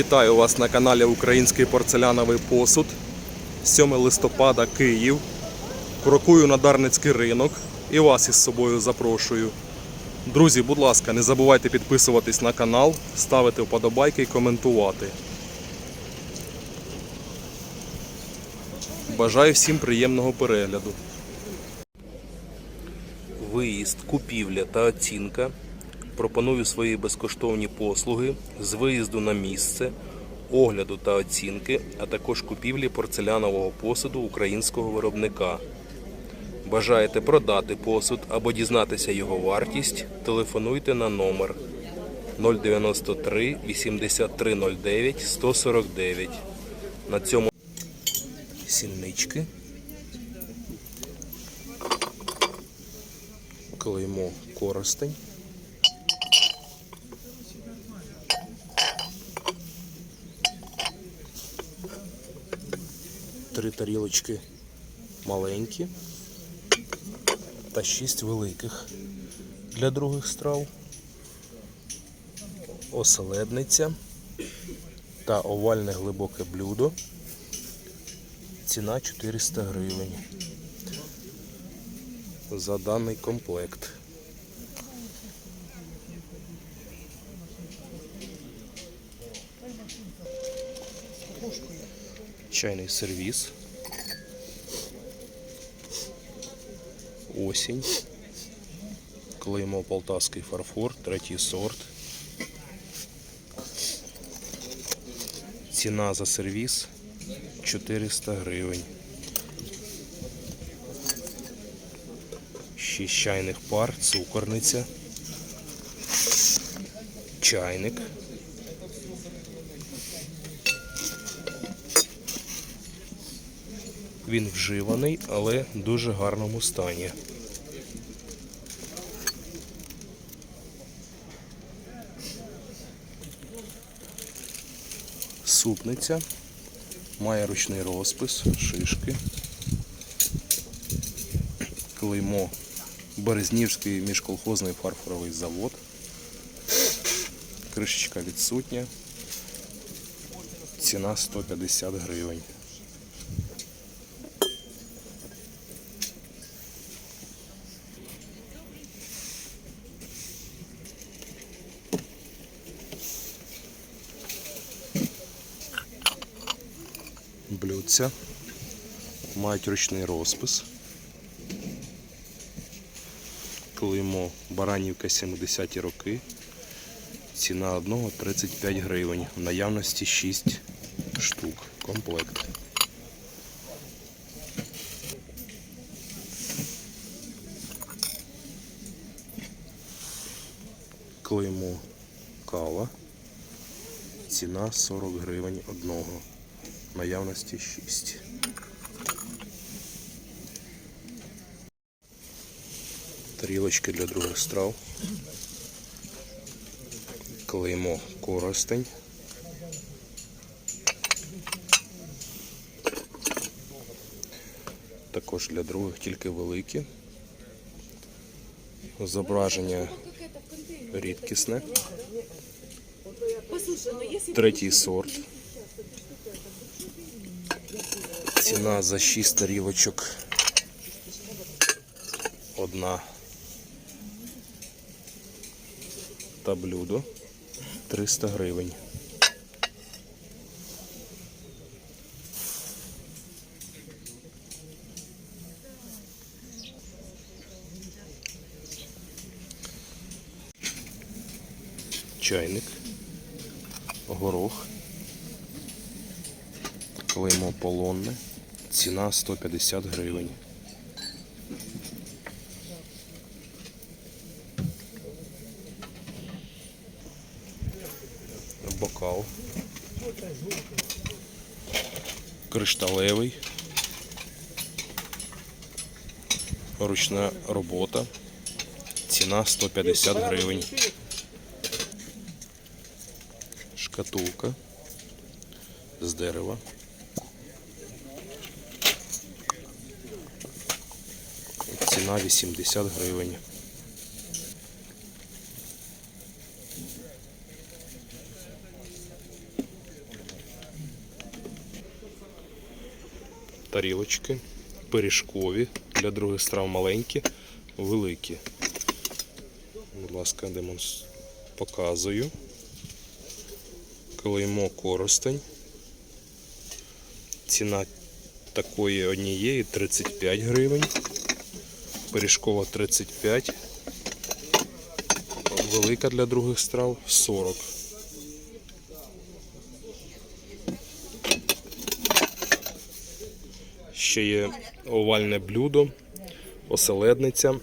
Вітаю вас на каналі Український порцеляновий посуд. 7 листопада Київ. Крокую на Дарницький ринок і вас із собою запрошую. Друзі, будь ласка, не забувайте підписуватись на канал, ставити вподобайки і коментувати. Бажаю всім приємного перегляду. Виїзд, купівля та оцінка. Пропоную свої безкоштовні послуги з виїзду на місце, огляду та оцінки, а також купівлі порцелянового посуду українського виробника. Бажаєте продати посуд або дізнатися його вартість? Телефонуйте на номер 093 8309 149. На цьому сільнички. Клеймо коростень. Три тарілочки маленькі та шість великих для других страв. Оселедниця та овальне глибоке блюдо. Ціна 400 гривень за даний комплект. Чайний сервіс. Осінь. Клеймо Полтавський фарфор, третій сорт. Ціна за сервіс 400 гривень. Шість чайних пар, цукорниця, чайник. Він вживаний, але в дуже гарному стані. Супниця. Має ручний розпис, шишки. Клеймо Березнівський міжколхозний фарфоровий завод. Кришечка відсутня. Ціна 150 гривень. Блюдця. Мають ручний розпис. Клеймо Баранівка 70-ті роки. Ціна одного 35 гривень. В наявності 6 штук. Комплект. Клеймо кава. Ціна 40 гривень одного. Наявності 6. Тарілочки для других страв. Клеймо коростень. Також для других тільки великі. Зображення рідкісне. Третій сорт. Ціна за 6 тарілочок. Одна. Та блюдо 300 гривень. Чайник, горох, клеймо полонне, ціна 150 гривень. бокал. Кришталевий. Ручна робота. Ціна 150 гривень. Шкатулка з дерева. ціна 80 гривень. Тарілочки пиріжкові, для других страв маленькі, великі. Будь ласка, демонструю. показую. Клеймо коростень. Ціна такої однієї 35 гривень. Пиріжкова 35. Велика для других страв 40. Ще є овальне блюдо, оселедниця.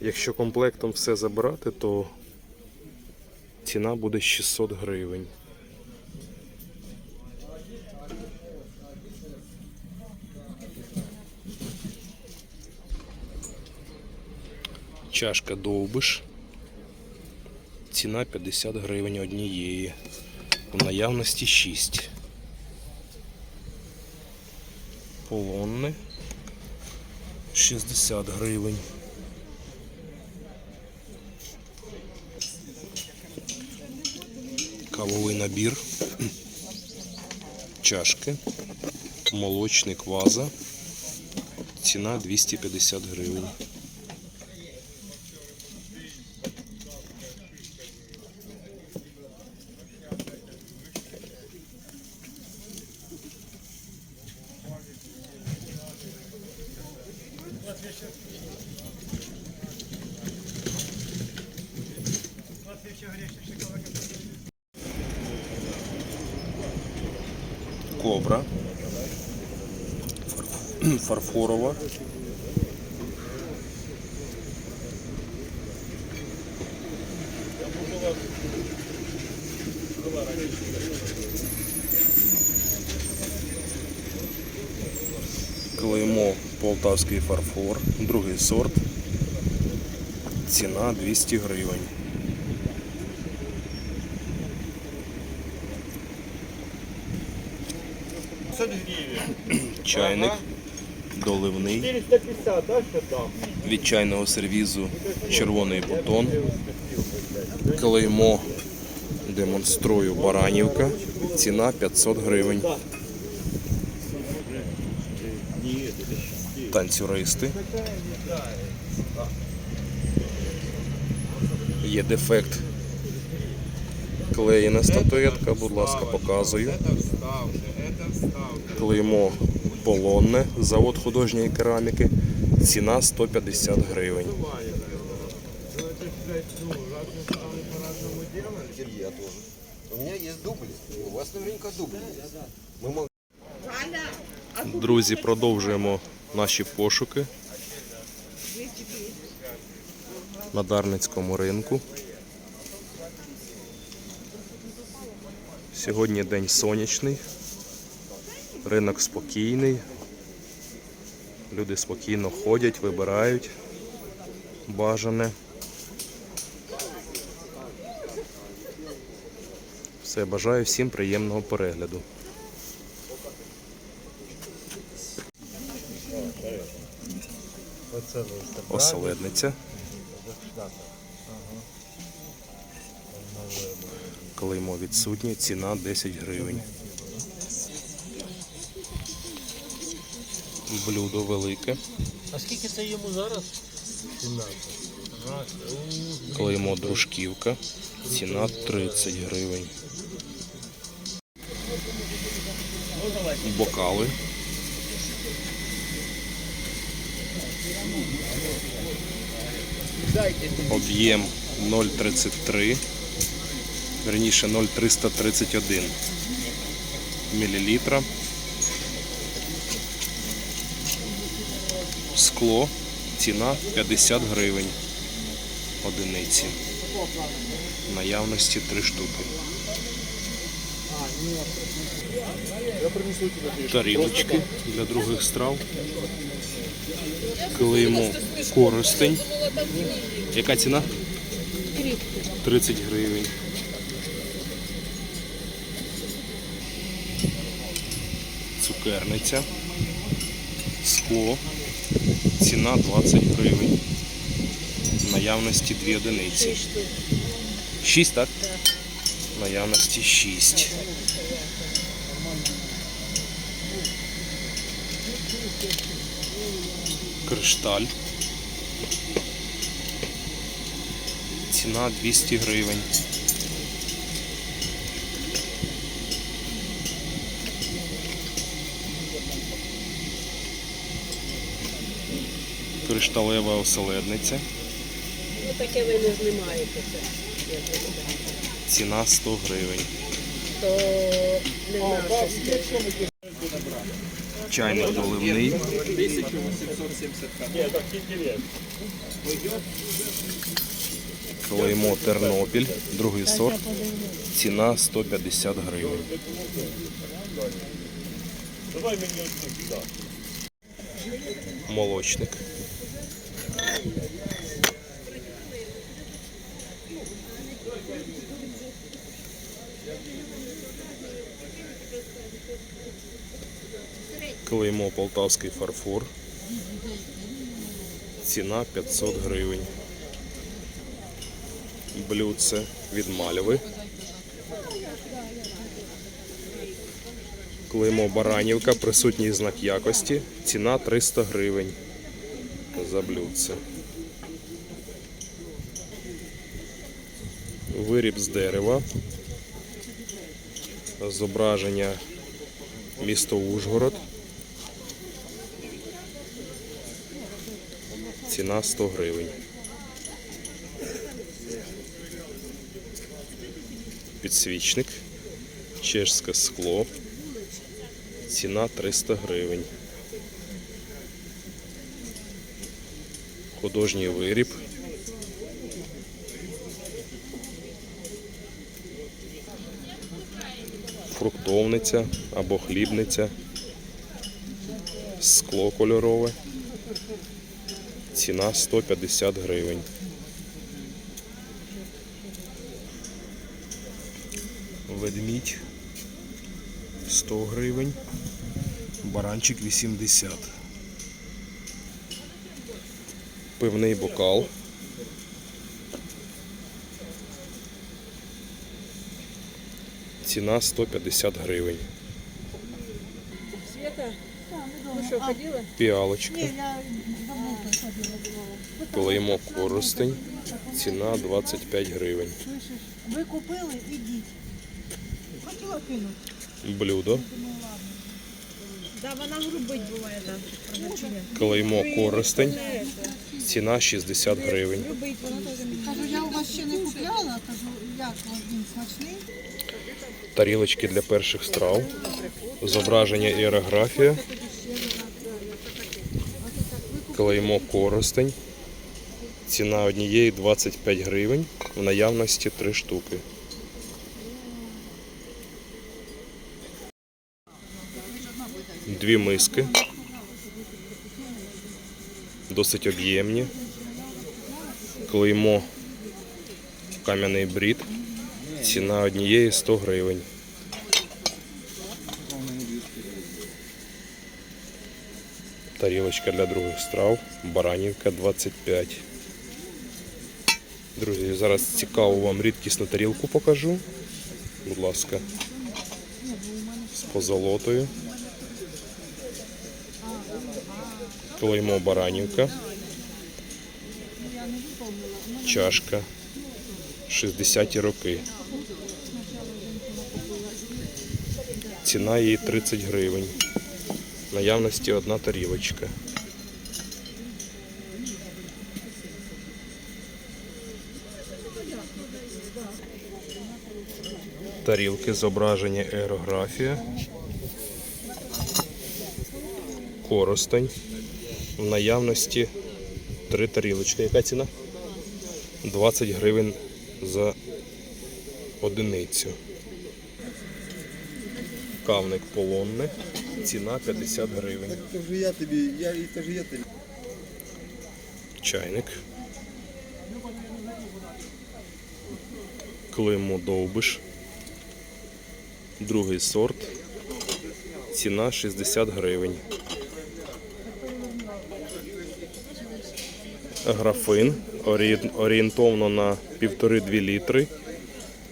Якщо комплектом все забирати, то ціна буде 600 гривень. Чашка довбиш. Ціна 50 гривень однієї. В наявності 6. Полонне 60 гривень. Кавовий набір. Чашки. Молочник ваза. Ціна 250 гривень. Кобра. Фарфорова. Клеймо Полтавський фарфор, другий сорт. Ціна 200 гривень. Чайник доливний 450, да, що там? від чайного сервізу червоний бутон. Клеймо демонструю Баранівка. Ціна 500 гривень. Танцюристи. Є дефект. Клеєна статуетка, будь ласка, показую. Клеймо полонне, завод художньої кераміки. Ціна 150 гривень. Друзі, продовжуємо наші пошуки на Дарницькому ринку. Сьогодні день сонячний, ринок спокійний. Люди спокійно ходять, вибирають бажане. Все, бажаю всім приємного перегляду. Оселедниця. Клеймо відсутнє, ціна 10 гривень. Блюдо велике. А скільки це йому зараз? 17. Клеймо дружківка. Ціна 30 гривень. Бокали. Об'єм 0,33. Верніше 0,331 мілілітра. Скло. Ціна 50 гривень одиниці. Наявності 3 штуки. Тарілочки для других страв. Клеймо коростень. Яка ціна? 30 гривень. Цукерниця. Скло. Ціна 20 гривень. Наявності 2 одиниці. 6, так? Наявності 6. Кришталь. Ціна 200 гривень. Кришталева оселедниця. Ну таке ви не знімаєте це. Ціна 100 гривень. То не наше. Чайник доливний. Клеймо Тернопіль, другий сорт. Ціна 150 гривень. Молочник. Клеймо Полтавський фарфор. Ціна 500 гривень. Блюдце від мальви. Клеймо Баранівка, присутній знак якості. Ціна 300 гривень за блюдце. Виріб з дерева. Зображення місто Ужгород. Ціна 100 гривень. Підсвічник. Чешське скло. Ціна 300 гривень. Художній виріб. Фруктовниця або хлібниця. Скло кольорове. Ціна 150 гривень. Ведмідь 100 гривень. Баранчик 80. Пивний бокал. Ціна 150 гривень. Света, Клеймо коростень. Ціна 25 гривень. Ви купили, ідіть. Хотіла кинути. Блюдо. Да, вона грубить буває, продавчиня. Клеймо коростень. Ціна 60 гривень. Кажу, я у вас ще не купляла, кажу, як він смачний. Тарілочки для перших страв. Зображення іерографія. Клеймо коростень. Ціна однієї 25 гривень. В наявності 3 штуки. Дві миски. Досить об'ємні. Клеймо кам'яний брід. Ціна однієї 100 гривень. Тарілочка для других страв. Баранівка 25. Друзі, зараз цікаву вам рідкісну тарілку покажу. Будь ласка. З позолотою. Клеймо Баранівка. Чашка. 60-ті роки. Ціна її 30 гривень. Наявності одна тарілочка. Тарілки зображення аерографія. Коростень. В наявності три тарілочки. Яка ціна? 20 гривень за одиницю. Кавник полонне. Ціна 50 гривень. Кажу я тобі, я і кажу я тобі. Чайник. Клеймо довбиш другий сорт. Ціна 60 гривень. Графин орієнтовно на 1,5-2 літри.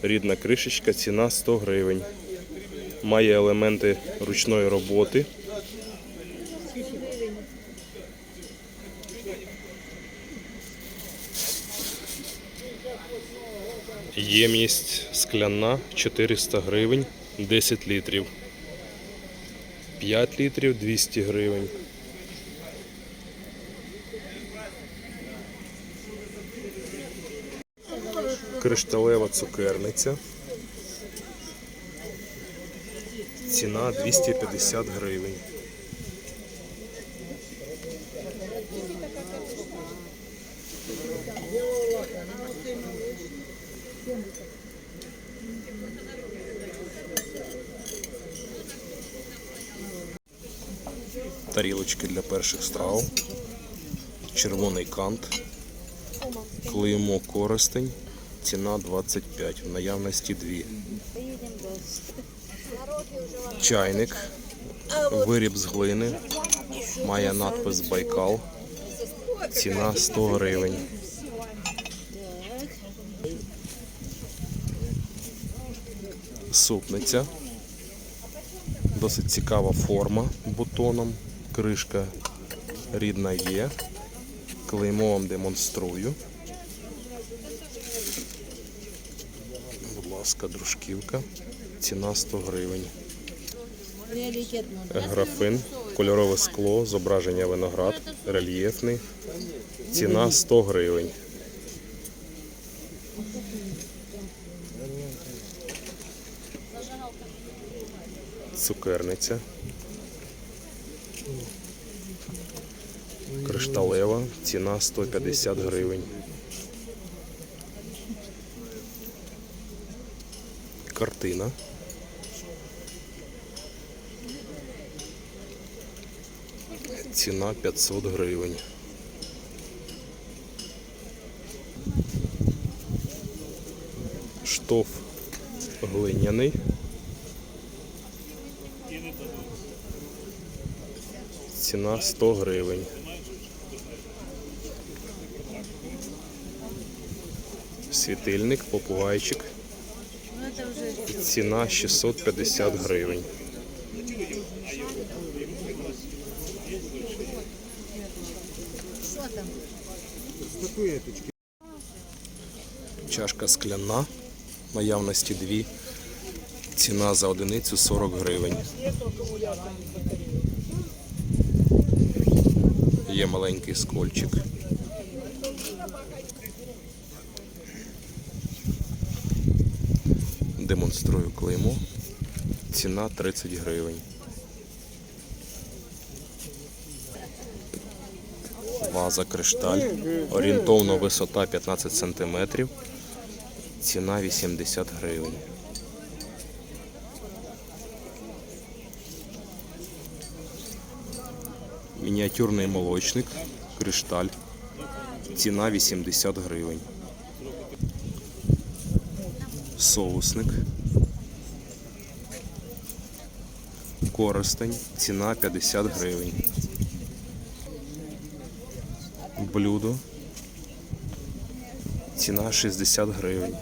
Рідна кришечка, ціна 100 гривень. Має елементи ручної роботи. Ємність скляна 400 гривень. 10 літрів. 5 літрів 200 гривень. Кришталева цукерниця. Ціна 250 гривень. Тарілочки для перших страв. Червоний кант. Клеймо користень. Ціна 25, в наявності 2. Чайник. Виріб з глини. Має надпис Байкал. Ціна 100 гривень. Супниця. Досить цікава форма бутоном. Кришка рідна є. Клеймо вам демонструю. Будь ласка, дружківка. Ціна 100 гривень. Графин, кольорове скло, зображення виноград, рельєфний. Ціна 100 гривень. Цукерниця. Кришталева, ціна 150 гривень. Картина. Ціна 500 гривень. Штоф глиняний. Ціна 100 гривень. Світильник, попугайчик. Ціна 650 гривень. Чашка скляна, наявності дві. Ціна за одиницю 40 гривень. Є маленький скольчик. Демонструю клеймо. Ціна 30 гривень. Ваза кришталь. Орієнтовно висота 15 см. Ціна 80 гривень. Мініатюрний молочник, кришталь. Ціна 80 гривень. Соусник. Користень. Ціна 50 гривень. Блюдо. Ціна 60 гривень.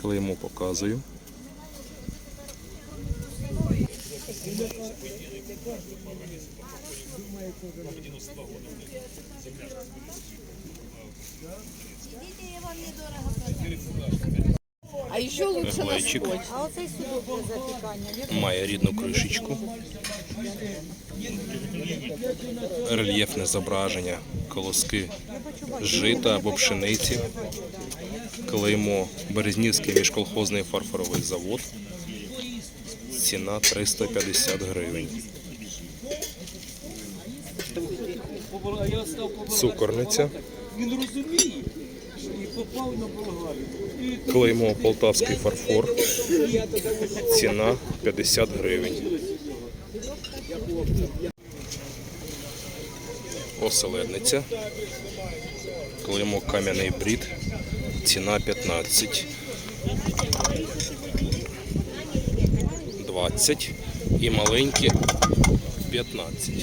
Клеймо показую. А еще лучше Глечик. А оцей судок для запікання. Має рідну кришечку. Рельєфне зображення, колоски жита або пшениці. Клеймо Березнівський міжколхозний фарфоровий завод. Ціна 350 гривень. Цукорниця. Він розуміє і попав на Болгарію. Клеймо Полтавський фарфор. Ціна 50 гривень. Оселедниця. Клеймо кам'яний брід. Ціна 15. 20. І маленькі 15.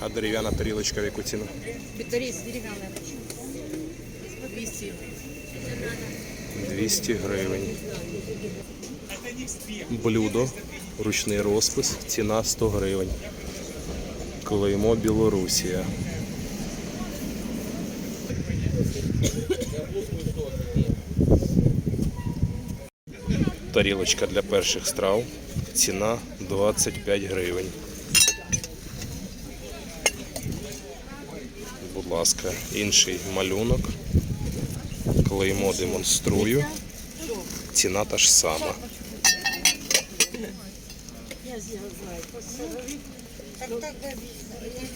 А дерев'яна тарілочка в яку ціну? Дерев'яне. 200. 200 гривень. Блюдо, ручний розпис, ціна 100 гривень. Клеймо Білорусія. Тарілочка для перших страв. Ціна 25 гривень. Ласка, інший малюнок. Клеймо демонструю. Ціна та ж сама.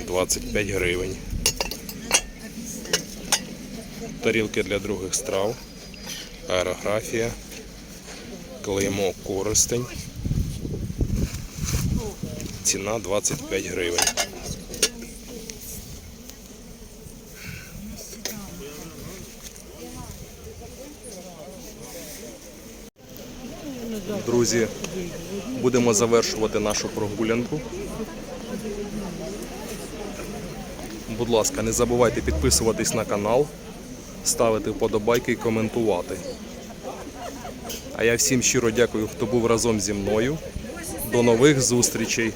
25 гривень. Тарілки для других страв. Аерографія. Клеймо користень. Ціна 25 гривень. Друзі, будемо завершувати нашу прогулянку. Будь ласка, не забувайте підписуватись на канал, ставити вподобайки і коментувати. А я всім щиро дякую, хто був разом зі мною. До нових зустрічей!